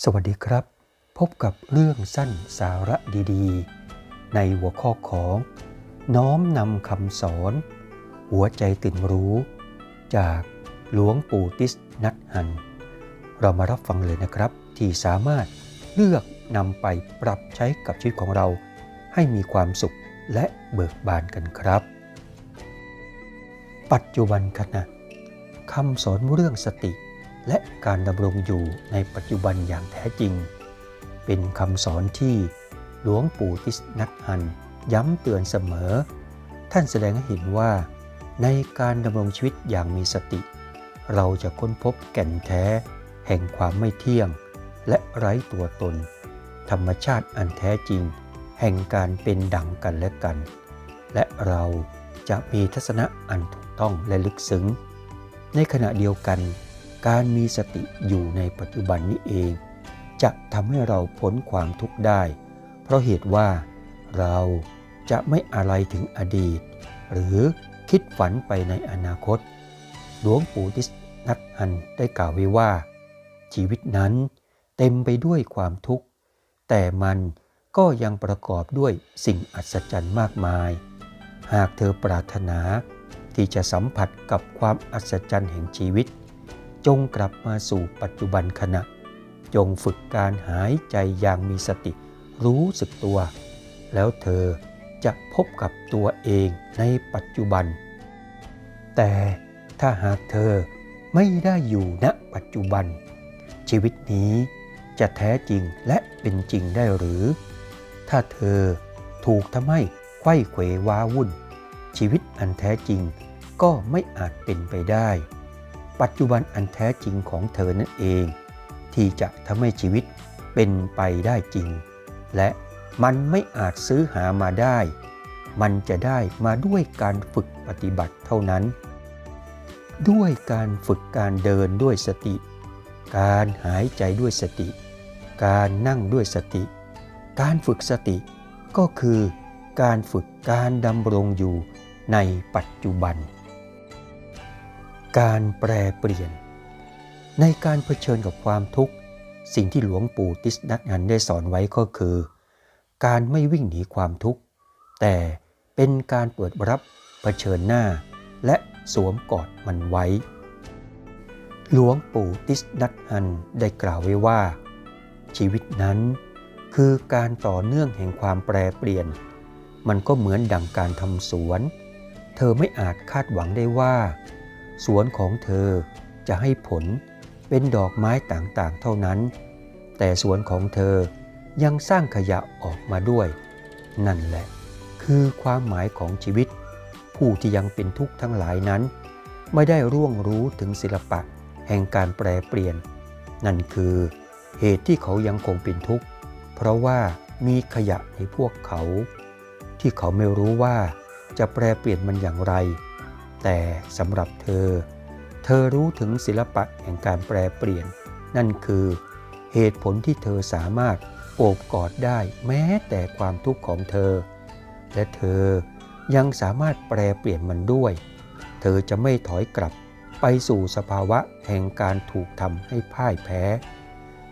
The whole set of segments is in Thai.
สวัสดีครับ พบกับเรื่องสั้นสาระดีๆ ในหัวข้อของน้อมนำคำสอน หัวใจตื่นรู้ จากหลวงปู่ติสนัทหัน เรามารับฟังเลยนะครับ ที่สามารถเลือกนำไปปรับใช้กับชีวิตของเรา ให้มีความสุขและเบิกบานกันครับ ปัจจุบันขณะคำสอนเรื่องสติ และการดำรงอยู่ในปัจจุบันอย่างแท้จริง เป็นคำสอนที่หลวงปู่ติสนัทหันย้ำเตือนเสมอ ท่านแสดงให้เห็นว่า ในการดำรงชีวิตอย่างมีสติ เราจะค้นพบแก่นแท้ แห่งความไม่เที่ยง และไร้ตัวตน ธรรมชาติอันแท้จริง แห่งการเป็นดังกันและกัน และเราจะมีทัศนะอันถูกต้องและลึกซึ้ง ในขณะเดียวกัน การมีสติอยู่ในปัจจุบันนี้เอง จะทำให้เราพ้นความทุกข์ได้ เพราะเหตุว่าเราจะไม่อะไรถึงอดีต หรือคิดฝันไปในอนาคต หลวงปู่ติสนัทฮันได้กล่าวไว้ว่า ชีวิตนั้นเต็มไปด้วยความทุกข์ แต่มันก็ยังประกอบด้วยสิ่งอัศจรรย์มากมาย หากเธอปรารถนาที่จะสัมผัสกับความอัศจรรย์แห่งชีวิต จงกลับมาสู่ปัจจุบันขณะ จงฝึกการหายใจอย่างมีสติ รู้สึกตัว แล้วเธอจะพบกับตัวเองในปัจจุบัน แต่ถ้าหากเธอไม่ได้อยู่ณปัจจุบัน ชีวิตนี้จะแท้จริงและเป็นจริงได้หรือ ถ้าเธอถูกทำให้ไขว้เขวว้าวุ่น ชีวิตอันแท้จริงก็ไม่อาจเป็นไปได้ ปัจจุบันอันแท้จริงของเธอนั่นเอง ที่จะทำให้ชีวิตเป็นไปได้จริง และมันไม่อาจซื้อหามาได้ มันจะได้มาด้วยการฝึกปฏิบัติเท่านั้น ด้วยการฝึกการเดินด้วยสติ การหายใจด้วยสติ การนั่งด้วยสติ การฝึกสติก็คือการฝึกการดำรงอยู่ในปัจจุบัน การแปรเปลี่ยน ในการเผชิญกับความทุกข์ สิ่งที่หลวงปู่ติสนัทฮันได้สอนไว้ก็คือ การไม่วิ่งหนีความทุกข์ แต่เป็นการเปิดรับเผชิญหน้า และสวมกอดมันไว้ หลวงปู่ติสนัทฮันได้กล่าวไว้ว่า ชีวิตนั้นคือการต่อเนื่องแห่งความแปรเปลี่ยน มันก็เหมือนดังการทำสวน เธอไม่อาจคาดหวังได้ว่า สวนของเธอจะให้ผลเป็นดอกไม้ต่างๆ เท่านั้น แต่สวนของเธอยังสร้างขยะออกมาด้วย นั่นแหละ คือความหมายของชีวิต ผู้ที่ยังเป็นทุกข์ทั้งหลายนั้น ไม่ได้ร่วงรู้ถึงศิลปะแห่งการแปรเปลี่ยน นั่นคือเหตุที่เขายังคงเป็นทุกข์ เพราะว่ามีขยะในพวกเขา ที่เขาไม่รู้ว่าจะแปรเปลี่ยนมันอย่างไร แต่สำหรับเธอ เธอรู้ถึงศิลปะแห่งการแปรเปลี่ยน นั่นคือเหตุผลที่เธอสามารถโอบกอดได้แม้แต่ความทุกข์ของเธอ และเธอยังสามารถแปรเปลี่ยนมันด้วย เธอจะไม่ถอยกลับไปสู่สภาวะแห่งการถูกทำให้พ่ายแพ้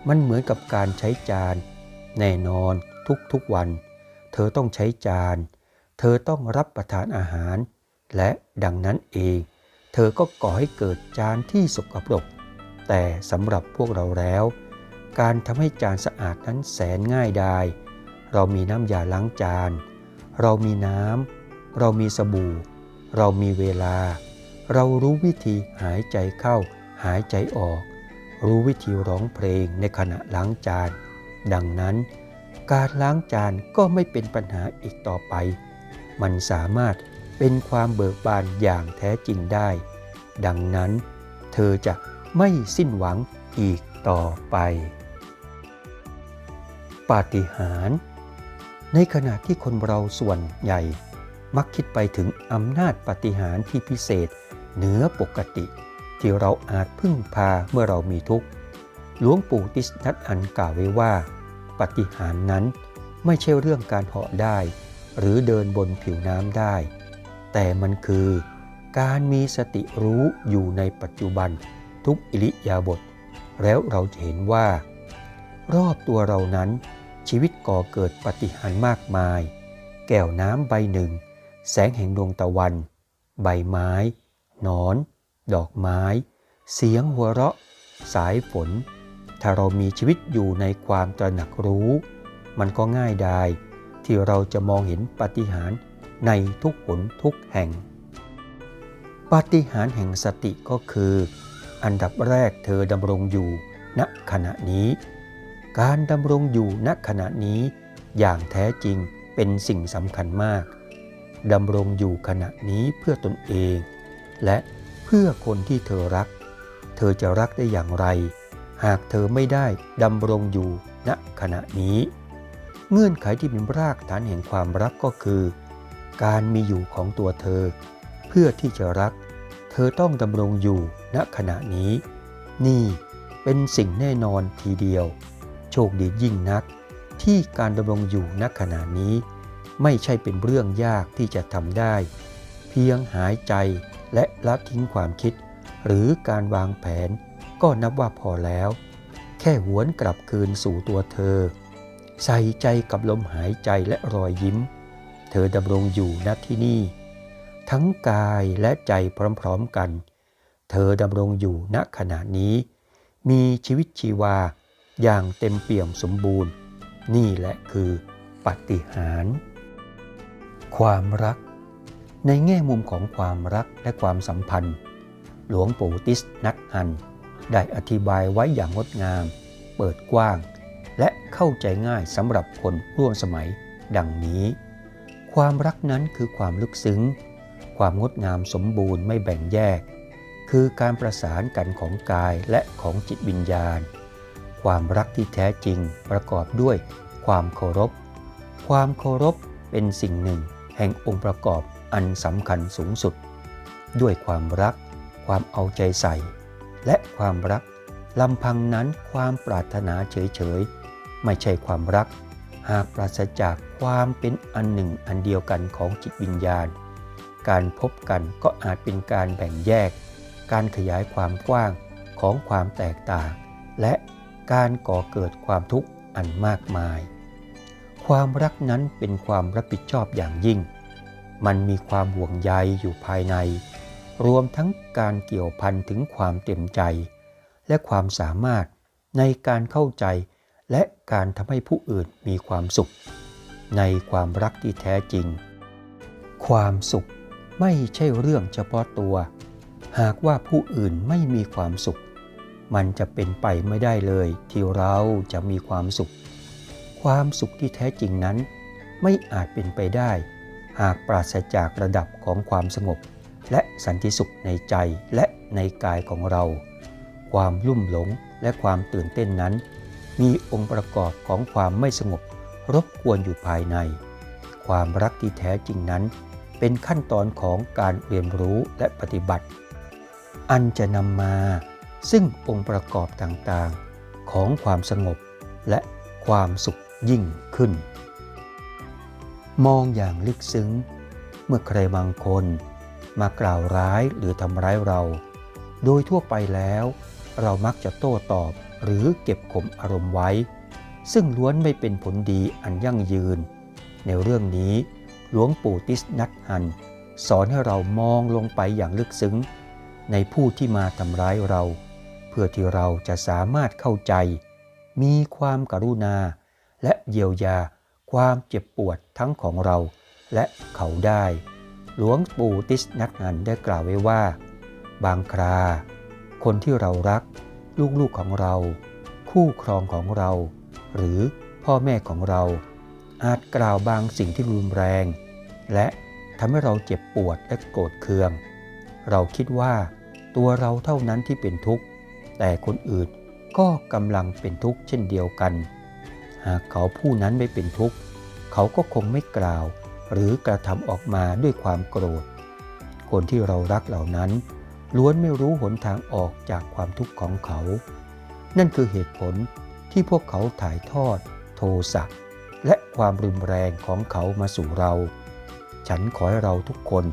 มันเหมือนกับการใช้จาน แน่นอนทุกๆวัน เธอต้องใช้จาน เธอต้องรับประทานอาหาร และดังนั้นเอง เธอก็ก่อให้เกิดจานที่สกปรก แต่สำหรับพวกเราแล้ว การทำให้จานสะอาดนั้นแสนง่ายดาย เรามีน้ำยาล้างจาน เรามีน้ำ เรามีสบู่ เรามีเวลา เรารู้วิธีหายใจเข้า หายใจออก รู้วิธีร้องเพลงในขณะล้างจาน ดังนั้น การล้างจานก็ไม่เป็นปัญหาอีกต่อไป มันสามารถ เป็นความเบิกบานอย่างแท้จริงได้ ดังนั้นเธอจะไม่สิ้นหวังอีกต่อไป ปาฏิหาริย์ในขณะที่คนเราส่วนใหญ่ มักคิดไปถึงอำนาจปาฏิหาริย์ที่พิเศษเหนือปกติ ที่เราอาจพึ่งพาเมื่อเรามีทุกข์หลวงปู่ติสนัทอันกล่าวไว้ว่าปาฏิหารนั้นไม่ใช่เรื่องการเหาะได้ หรือเดินบนผิวน้ำได้ แต่มันคือการมีสติรู้อยู่ในปัจจุบันทุกอิริยาบถแล้วเราจะเห็นว่า รอบตัวเรานั้นชีวิตก่อเกิดปฏิหารมากมาย แก้วน้ำใบหนึ่ง แสงแห่งดวงตะวัน ใบไม้หนอน ดอกไม้ เสียงหัวเราะ สายฝน ถ้าเรามีชีวิตอยู่ในความตระหนักรู้ มันก็ง่ายดายที่เราจะมองเห็นปฏิหาร ในทุกหนทุกแห่ง ปาฏิหาริย์แห่งสติก็คือ อันดับแรกเธอดำรงอยู่ณขณะนี้ การดำรงอยู่ณขณะนี้อย่างแท้จริงเป็นสิ่งสำคัญมากดำรงอยู่ขณะนี้เพื่อตนเอง และเพื่อคนที่เธอรัก เธอจะรักได้อย่างไร หากเธอไม่ได้ดำรงอยู่ณขณะนี้ เงื่อนไขที่เป็นรากฐานแห่งความรักก็คือ การมีอยู่ของตัวเธอ เพื่อที่จะรัก เธอต้องดำรงอยู่ณขณะนี้ นี่เป็นสิ่งแน่นอนทีเดียว โชคดียิ่งนัก ที่การดำรงอยู่ณขณะนี้ ไม่ใช่เป็นเรื่องยากที่จะทำได้ เพียงหายใจและละทิ้งความคิด หรือการวางแผนก็นับว่าพอแล้ว แค่หวนกลับคืนสู่ตัวเธอ ใส่ใจกับลมหายใจและรอยยิ้ม เธอดำรงอยู่ณที่นี่ ทั้งกายและใจพร้อมๆกัน เธอดำรงอยู่ณขณะนี้ มีชีวิตชีวาอย่างเต็มเปี่ยมสมบูรณ์ นี่แหละคือปฏิหารความรัก ในแง่มุมของความรักและความสัมพันธ์ หลวงปู่ติสนักฮัน ได้อธิบายไว้อย่างงดงาม เปิดกว้าง และเข้าใจง่ายสำหรับคนร่วมสมัยดังนี้ ความรักนั้นคือความลึกซึ้ง ความงดงามสมบูรณ์ไม่แบ่งแยก คือการประสานกันของกายและของจิตวิญญาณ ความรักที่แท้จริงประกอบด้วยความเคารพ ความเคารพเป็นสิ่งหนึ่ง แห่งองค์ประกอบอันสำคัญสูงสุด ด้วยความรัก ความเอาใจใส่ และความรักลำพังนั้นความปรารถนาเฉยๆ ไม่ใช่ความรัก หากปราศจากความเป็นอันหนึ่งอันเดียวกันของจิตวิญญาณ การพบกันก็อาจเป็นการแบ่งแยก การขยายความกว้างของความแตกต่าง และการก่อเกิดความทุกข์อันมากมาย ความรักนั้นเป็นความรับผิดชอบอย่างยิ่ง มันมีความห่วงใยอยู่ภายใน รวมทั้งการเกี่ยวพันถึงความเต็มใจ และความสามารถในการเข้าใจ และการทำให้ผู้อื่นมีความสุข ในความรักที่แท้จริง ความสุขไม่ใช่เรื่องเฉพาะตัว หากว่าผู้อื่นไม่มีความสุข มันจะเป็นไปไม่ได้เลยที่เราจะมีความสุข ความสุขที่แท้จริงนั้น ไม่อาจเป็นไปได้ หากปราศจากระดับของความสงบ และสันติสุขในใจและในกายของเรา ความลุ่มหลงและความตื่นเต้นนั้น มีองค์ประกอบของความไม่สงบรบกวนอยู่ภายใน ความรักที่แท้จริงนั้น เป็นขั้นตอนของการเรียนรู้และปฏิบัติ อันจะนำมาซึ่งองค์ประกอบต่างๆ ของความสงบและความสุขยิ่งขึ้น มองอย่างลึกซึ้ง เมื่อใครบางคนมากล่าวร้ายหรือทำร้ายเรา โดยทั่วไปแล้ว เรามักจะโต้ตอบ หรือเก็บข่มอารมณ์ไว้ ซึ่งล้วนไม่เป็นผลดีอันยั่งยืน ในเรื่องนี้หลวงปู่ติสนักฮัน สอนให้เรามองลงไปอย่างลึกซึ้ง ในผู้ที่มาทำร้ายเรา เพื่อที่เราจะสามารถเข้าใจ มีความกรุณา และเยียวยาความเจ็บปวดทั้งของเรา และเขาได้ หลวงปู่ติสนักฮันได้กล่าวไว้ว่า บางครา คนที่เรารัก ลูกๆของเรา คู่ครองของเรา หรือพ่อแม่ของเรา อาจกล่าวบางสิ่งที่รุนแรง และทำให้เราเจ็บปวดและโกรธเคือง เราคิดว่าตัวเราเท่านั้นที่เป็นทุกข์ แต่คนอื่นก็กำลังเป็นทุกข์เช่นเดียวกัน หากเขาผู้นั้นไม่เป็นทุกข์ เขาก็คงไม่กล่าว หรือกระทำออกมาด้วยความโกรธ คนที่เรารักเหล่านั้น ล้วนไม่รู้หนทางออกจากความทุกข์ของเขา นั่นคือเหตุผลที่พวกเขาถ่ายทอด โทสะและความรุนแรงของเขามาสู่เรา ฉันขอให้เราทุกคน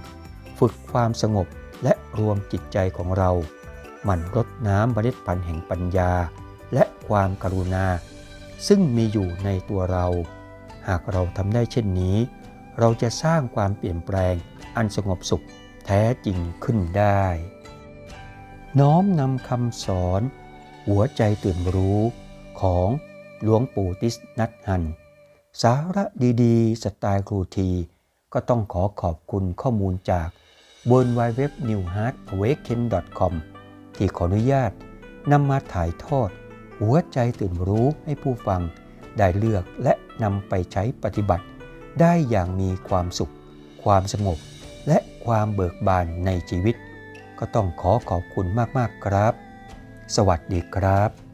ฝึกความสงบและรวมจิตใจของเรา หมั่นรดน้ำเมล็ดพันธุ์แห่งปัญญา และความกรุณา ซึ่งมีอยู่ในตัวเรา หากเราทำได้เช่นนี้ เราจะสร้างความเปลี่ยนแปลงอันสงบสุขแท้จริงขึ้นได้ น้อมนำคำสอน หัวใจตื่นรู้ของหลวงปู่ติสนัทหัน สาระดีๆ สไตล์ครูที ก็ต้องขอขอบคุณข้อมูลจากบน w w w n e w h e a r t a w a k e n c o m ที่ขออนุญาตนำมาถ่ายทอด หัวใจตื่นรู้ให้ผู้ฟัง ได้เลือกและนำไปใช้ปฏิบัติ ได้อย่างมีความสุข ความสงบ และความเบิกบานในชีวิต ก็ต้องขอขอบคุณมากๆครับ สวัสดีครับ